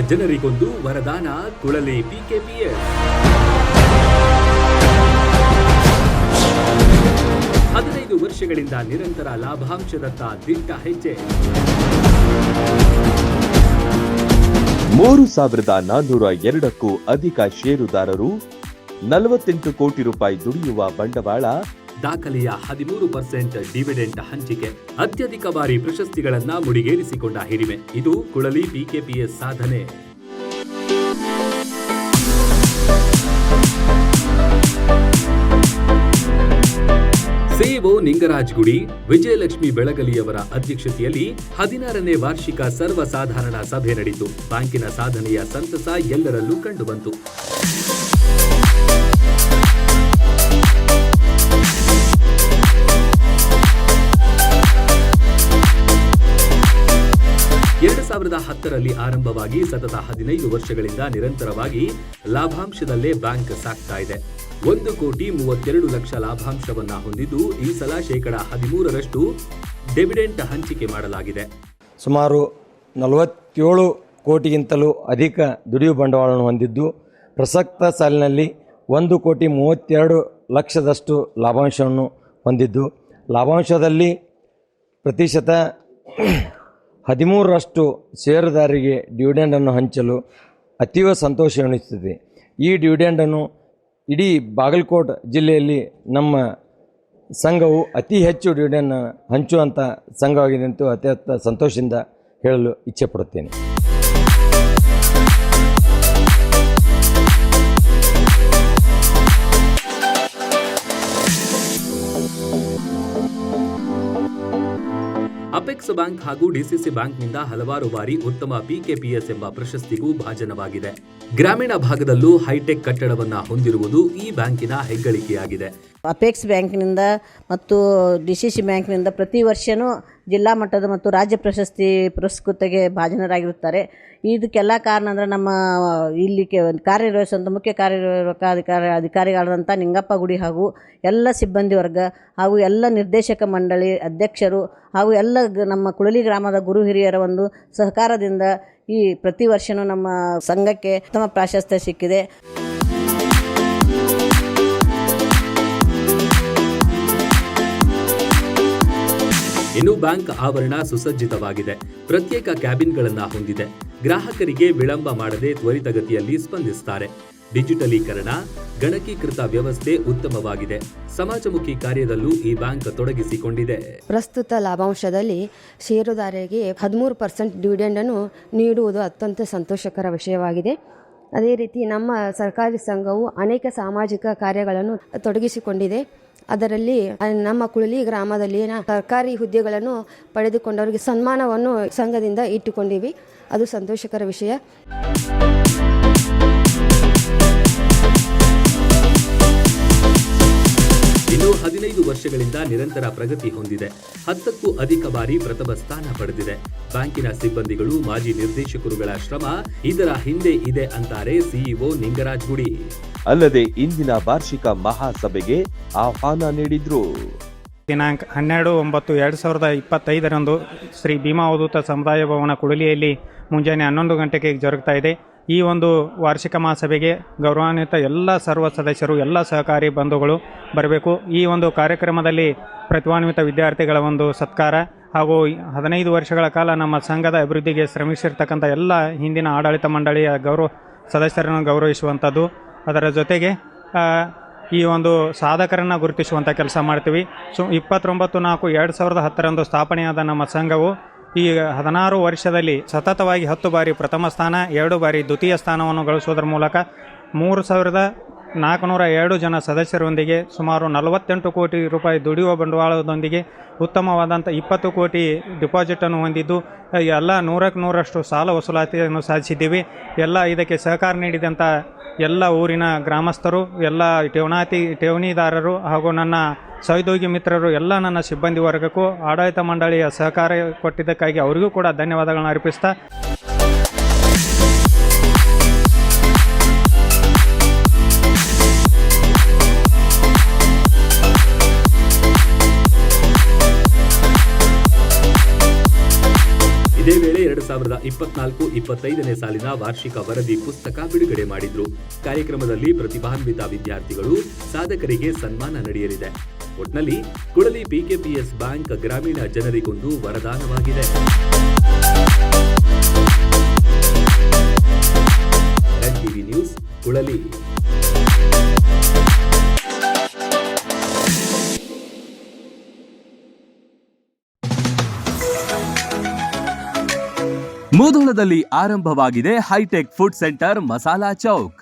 ಜನರಿಗೊಂದು ವರದಾನ ಕುಳಲಿ ಬಿಕೆಪಿಎಸ್ ಹದಿನೈದು ವರ್ಷಗಳಿಂದ ನಿರಂತರ ಲಾಭಾಂಶದತ್ತ ದಿಟ್ಟ ಹೆಜ್ಜೆ. ಮೂರು ಸಾವಿರದ ನಾನ್ನೂರ ಎರಡಕ್ಕೂ ಅಧಿಕ ಷೇರುದಾರರು, ನಲವತ್ತೆಂಟು ಕೋಟಿ ರೂಪಾಯಿ ದುಡಿಯುವ ಬಂಡವಾಳ ದಾಖಲೆಯ ಹದಿಮೂರು ಪರ್ಸೆಂಟ್ ಡಿವಿಡೆಂಟ್ ಹಂಚಿಕೆ, ಅತ್ಯಧಿಕ ಬಾರಿ ಪ್ರಶಸ್ತಿಗಳನ್ನ ಮುಡಿಗೇರಿಸಿಕೊಂಡ ಹಿರಿಮೆ. ಇದು ಕುಳಲಿ ಪಿಕೆಪಿಎಸ್ ಸಾಧನೆ. ಸಿಇಒ ನಿಂಗರಾಜ್ ಗುಡಿ ವಿಜಯಲಕ್ಷ್ಮಿ ಬೆಳಗಲಿಯವರ ಅಧ್ಯಕ್ಷತೆಯಲ್ಲಿ ಹದಿನಾರನೇ ವಾರ್ಷಿಕ ಸರ್ವಸಾಧಾರಣ ಸಭೆ ನಡೆಯಿತು ಬ್ಯಾಂಕಿನ ಸಾಧನೆಯ ಸಂತಸ ಎಲ್ಲರಲ್ಲೂ ಕಂಡುಬಂತು. ಎರಡು ಸಾವಿರದ ಹತ್ತರಲ್ಲಿ ಆರಂಭವಾಗಿ ಸತತ ಹದಿನೈದು ವರ್ಷಗಳಿಂದ ನಿರಂತರವಾಗಿ ಲಾಭಾಂಶದಲ್ಲೇ ಬ್ಯಾಂಕ್ ಸಾಗ್ತಾ ಇದೆ. ಒಂದು ಕೋಟಿ ಮೂವತ್ತೆರಡು ಲಕ್ಷ ಲಾಭಾಂಶವನ್ನ ಹೊಂದಿದ್ದು ಈ ಸಲ ಶೇಕಡ ಹದಿಮೂರರಷ್ಟು ಡೆವಿಡೆಂಟ್ ಹಂಚಿಕೆ ಮಾಡಲಾಗಿದೆ. ಸುಮಾರು ನಲವತ್ತೇಳು ಕೋಟಿಗಿಂತಲೂ ಅಧಿಕ ದುಡಿಯುವ ಬಂಡವಾಳವನ್ನು ಹೊಂದಿದ್ದು ಪ್ರಸಕ್ತ ಸಾಲಿನಲ್ಲಿ ಒಂದು ಕೋಟಿ ಮೂವತ್ತೆರಡು ಲಕ್ಷದಷ್ಟು ಲಾಭಾಂಶವನ್ನು ಹೊಂದಿದ್ದು. ಲಾಭಾಂಶದಲ್ಲಿ ಪ್ರತಿಶತ ಹದಿಮೂರರಷ್ಟು ಷೇರುದಾರರಿಗೆ ಡಿವಿಡೆಂಡನ್ನು ಹಂಚಲು ಅತೀವ ಸಂತೋಷವೆನಿಸುತ್ತದೆ ಈ ಡಿವಿಡೆಂಡನ್ನು ಇಡೀ ಬಾಗಲಕೋಟ್ ಜಿಲ್ಲೆಯಲ್ಲಿ ನಮ್ಮ ಸಂಘವು ಅತಿ ಹೆಚ್ಚು ಡಿವಿಡೆಂಡ್ ಹಂಚುವಂಥ ಸಂಘವಾಗಿದೆ ಅಂತೂ ಅತ್ಯಂತ ಸಂತೋಷದಿಂದ ಹೇಳಲು ಇಚ್ಛೆಪಡುತ್ತೇನೆ. ಬ್ಯಾಂಕ್ ಹಾಗೂ ಡಿಸಿಸಿ ಬ್ಯಾಂಕ್ನಿಂದ ಹಲವಾರು ಬಾರಿ ಉತ್ತಮ ಪಿಕೆಪಿಎಸ್ ಎಂಬ ಪ್ರಶಸ್ತಿಗೂ ಭಾಜನವಾಗಿದೆ. ಗ್ರಾಮೀಣ ಭಾಗದಲ್ಲೂ ಹೈಟೆಕ್ ಕಟ್ಟಡವನ್ನ ಹೊಂದಿರುವುದು ಈ ಬ್ಯಾಂಕಿನ ಹೆಗ್ಗಳಿಕೆಯಾಗಿದೆ. ಅಪೆಕ್ಸ್ ಬ್ಯಾಂಕ್ನಿಂದ ಮತ್ತು ಡಿಸಿಸಿ ಬ್ಯಾಂಕ್ನಿಂದ ಪ್ರತಿ ವರ್ಷವೂ ಜಿಲ್ಲಾ ಮಟ್ಟದ ಮತ್ತು ರಾಜ್ಯ ಪ್ರಶಸ್ತಿ ಪುರಸ್ಕೃತಿಗೆ ಭಾಜನರಾಗಿರುತ್ತಾರೆ. ಇದಕ್ಕೆಲ್ಲ ಕಾರಣ ಅಂದರೆ ನಮ್ಮ, ಇಲ್ಲಿ ಕೆ ಕಾರ್ಯನಿರ್ವಹಿಸುವಂಥ ಮುಖ್ಯ ಕಾರ್ಯನಿರ್ವಾಹಕ ಅಧಿಕಾರಿ ಅಧಿಕಾರಿಗಳಾದಂಥ ನಿಂಗಪ್ಪ ಗುಡಿ ಹಾಗೂ ಎಲ್ಲ ಸಿಬ್ಬಂದಿ ವರ್ಗ ಹಾಗೂ ಎಲ್ಲ ನಿರ್ದೇಶಕ ಮಂಡಳಿ ಅಧ್ಯಕ್ಷರು ಹಾಗೂ ಎಲ್ಲ ನಮ್ಮ ಕುಳಲಿ ಗ್ರಾಮದ ಗುರು ಹಿರಿಯರ ಒಂದು ಸಹಕಾರದಿಂದ ಈ ಪ್ರತಿ ವರ್ಷವೂ ನಮ್ಮ ಸಂಘಕ್ಕೆ ಉತ್ತಮ ಪ್ರಾಶಸ್ತ್ಯ ಸಿಕ್ಕಿದೆ. ಬ್ಯಾಂಕ್ ಆವರಣ ಸುಸಜ್ಜಿತವಾಗಿದೆ. ಪ್ರತ್ಯೇಕ ಕ್ಯಾಬಿನ್ಗಳನ್ನ ಹೊಂದಿದೆ. ಗ್ರಾಹಕರಿಗೆ ವಿಳಂಬ ಮಾಡದೆ ತ್ವರಿತಗತಿಯಲ್ಲಿ ಸ್ಪಂದಿಸುತ್ತಾರೆ ಡಿಜಿಟಲೀಕರಣ, ಗಣಕೀಕೃತ ವ್ಯವಸ್ಥೆ ಉತ್ತಮವಾಗಿದೆ. ಸಮಾಜಮುಖಿ ಕಾರ್ಯದಲ್ಲೂ ಈ ಬ್ಯಾಂಕ್ ತೊಡಗಿಸಿಕೊಂಡಿದೆ. ಪ್ರಸ್ತುತ ಲಾಭಾಂಶದಲ್ಲಿ ಷೇರುದಾರರಿಗೆ ಹದಿಮೂರು ಪರ್ಸೆಂಟ್ ಡಿವಿಡೆಂಡ್ ಅನ್ನು ನೀಡುವುದು ಅತ್ಯಂತ ಸಂತೋಷಕರ ವಿಷಯವಾಗಿದೆ. ಅದೇ ರೀತಿ ನಮ್ಮ ಸರ್ಕಾರಿ ಸಂಘವು ಅನೇಕ ಸಾಮಾಜಿಕ ಕಾರ್ಯಗಳನ್ನು ತೊಡಗಿಸಿಕೊಂಡಿದೆ. ಅದರಲ್ಲಿ ನಮ್ಮ ಕುಳಲಿ ಗ್ರಾಮದಲ್ಲಿ ಸರ್ಕಾರಿ ಹುದ್ದೆಗಳನ್ನು ಪಡೆದುಕೊಂಡವರಿಗೆ ಸನ್ಮಾನವನ್ನು ಸಂಘದಿಂದ ಇಟ್ಟುಕೊಂಡಿವಿ. ಅದು ಸಂತೋಷಕರ ವಿಷಯ. ಹದಿನೈದು ವರ್ಷಗಳಿಂದ ನಿರಂತರ ಪ್ರಗತಿ ಹೊಂದಿದೆ. ಹತ್ತಕ್ಕೂ ಅಧಿಕ ಬಾರಿ ಪ್ರಥಮ ಸ್ಥಾನ ಪಡೆದಿದೆ. ಬ್ಯಾಂಕಿನ ಸಿಬ್ಬಂದಿಗಳು ಮಾಜಿ ನಿರ್ದೇಶಕರುಗಳ ಶ್ರಮ ಇದರ ಹಿಂದೆ ಇದೆ ಅಂತಾರೆ ಸಿಇಒ ನಿಂಗರಾಜ್ ಗುಡಿ ಅಲ್ಲದೆ ಇಂದಿನ ವಾರ್ಷಿಕ ಮಹಾಸಭೆಗೆ ಆಹ್ವಾನ ನೀಡಿದ್ರು. ದಿನಾಂಕ ಹನ್ನೆರಡು ಒಂಬತ್ತು ಎರಡು ಸಾವಿರದ ಇಪ್ಪತ್ತೈದರಂದು ಶ್ರೀ ಭೀಮಾವಧೂತ ಸಮುದಾಯ ಭವನ ಕುಡಲಿಯಲ್ಲಿ ಮುಂಜಾನೆ ಹನ್ನೊಂದು ಗಂಟೆಗೆ ಜರುಗ್ತಾ ಇದೆ. ಈ ಒಂದು ವಾರ್ಷಿಕ ಮಹಾಸಭೆಗೆ ಗೌರವಾನ್ವಿತ ಎಲ್ಲ ಸರ್ವ ಸದಸ್ಯರು, ಎಲ್ಲ ಸಹಕಾರಿ ಬಂಧುಗಳು ಬರಬೇಕು. ಈ ಒಂದು ಕಾರ್ಯಕ್ರಮದಲ್ಲಿ ಪ್ರತಿಭಾನ್ವಿತ ವಿದ್ಯಾರ್ಥಿಗಳ ಒಂದು ಸತ್ಕಾರ ಹಾಗೂ ಹದಿನೈದು ವರ್ಷಗಳ ಕಾಲ ನಮ್ಮ ಸಂಘದ ಅಭಿವೃದ್ಧಿಗೆ ಶ್ರಮಿಸಿರ್ತಕ್ಕಂಥ ಎಲ್ಲ ಹಿಂದಿನ ಆಡಳಿತ ಮಂಡಳಿಯ ಗೌರವ, ಸದಸ್ಯರನ್ನು ಗೌರವಿಸುವಂಥದ್ದು. ಅದರ ಜೊತೆಗೆ ಈ ಒಂದು ಸಾಧಕರನ್ನು ಗುರುತಿಸುವಂಥ ಕೆಲಸ ಮಾಡ್ತೀವಿ. ಸೊ, ಇಪ್ಪತ್ತೊಂಬತ್ತು ನಾಲ್ಕು ಎರಡು ಸಾವಿರದ ಹತ್ತರಂದು ಸ್ಥಾಪನೆಯಾದ ನಮ್ಮ ಸಂಘವು ಈ ಹದಿನಾರು ವರ್ಷದಲ್ಲಿ ಸತತವಾಗಿ ಹತ್ತು ಬಾರಿ ಪ್ರಥಮ ಸ್ಥಾನ, ಎರಡು ಬಾರಿ ದ್ವಿತೀಯ ಸ್ಥಾನವನ್ನು ಗಳಿಸುವುದರ ಮೂಲಕ ಮೂರು ಸಾವಿರದ ನಾಲ್ಕುನೂರ ಎರಡು ಜನ ಸದಸ್ಯರೊಂದಿಗೆ ಸುಮಾರು ನಲವತ್ತೆಂಟು ಕೋಟಿ ರೂಪಾಯಿ ದುಡಿಯುವ ಬಂಡವಾಳದೊಂದಿಗೆ ಉತ್ತಮವಾದಂಥ ಇಪ್ಪತ್ತು ಕೋಟಿ ಡಿಪಾಸಿಟನ್ನು ಹೊಂದಿದ್ದು ಎಲ್ಲ ನೂರಕ್ಕೆ ನೂರಷ್ಟು ಸಾಲ ವಸೂಲಾತಿಯನ್ನು ಸಾಧಿಸಿದ್ದೀವಿ. ಎಲ್ಲ ಇದಕ್ಕೆ ಸಹಕಾರ ನೀಡಿದಂಥ ಎಲ್ಲ ಊರಿನ ಗ್ರಾಮಸ್ಥರು, ಎಲ್ಲ ಠೇವಣಾತಿ ಠೇವಣಿದಾರರು ಹಾಗೂ ನನ್ನ ಸಹೋದ್ಯೋಗಿ ಮಿತ್ರರು, ಎಲ್ಲ ನನ್ನ ಸಿಬ್ಬಂದಿ ವರ್ಗಕ್ಕೂ ಆಡಳಿತ ಮಂಡಳಿಯ ಸಹಕಾರ ಕೊಟ್ಟಿದ್ದಕ್ಕಾಗಿ ಅವರಿಗೂ ಕೂಡ ಧನ್ಯವಾದಗಳನ್ನು ಅರ್ಪಿಸ್ತಾ ಇದೇ ವೇಳೆ ಎರಡು ಸಾವಿರದ ಇಪ್ಪತ್ನಾಲ್ಕು ಇಪ್ಪತ್ತೈದನೇ ಸಾಲಿನ ವಾರ್ಷಿಕ ವರದಿ ಪುಸ್ತಕ ಬಿಡುಗಡೆ ಮಾಡಿದ್ರು. ಕಾರ್ಯಕ್ರಮದಲ್ಲಿ ಪ್ರತಿಭಾನ್ವಿತ ವಿದ್ಯಾರ್ಥಿಗಳು, ಸಾಧಕರಿಗೆ ಸನ್ಮಾನ ನಡೆಯಲಿದೆ. ಒಟ್ನಲ್ಲಿ ಕುಡಲಿ ಪಿಕೆಪಿಎಸ್ ಬ್ಯಾಂಕ್ ಗ್ರಾಮೀಣ ಜನರಿಗೊಂದು ವರದಾನವಾಗಿದೆ. ನ್ಯೂಸ್ ಕುಳಲಿ ಮುಧೋಳದಲ್ಲಿ ಆರಂಭವಾಗಿದೆ hi tech food centre Masala Chowk.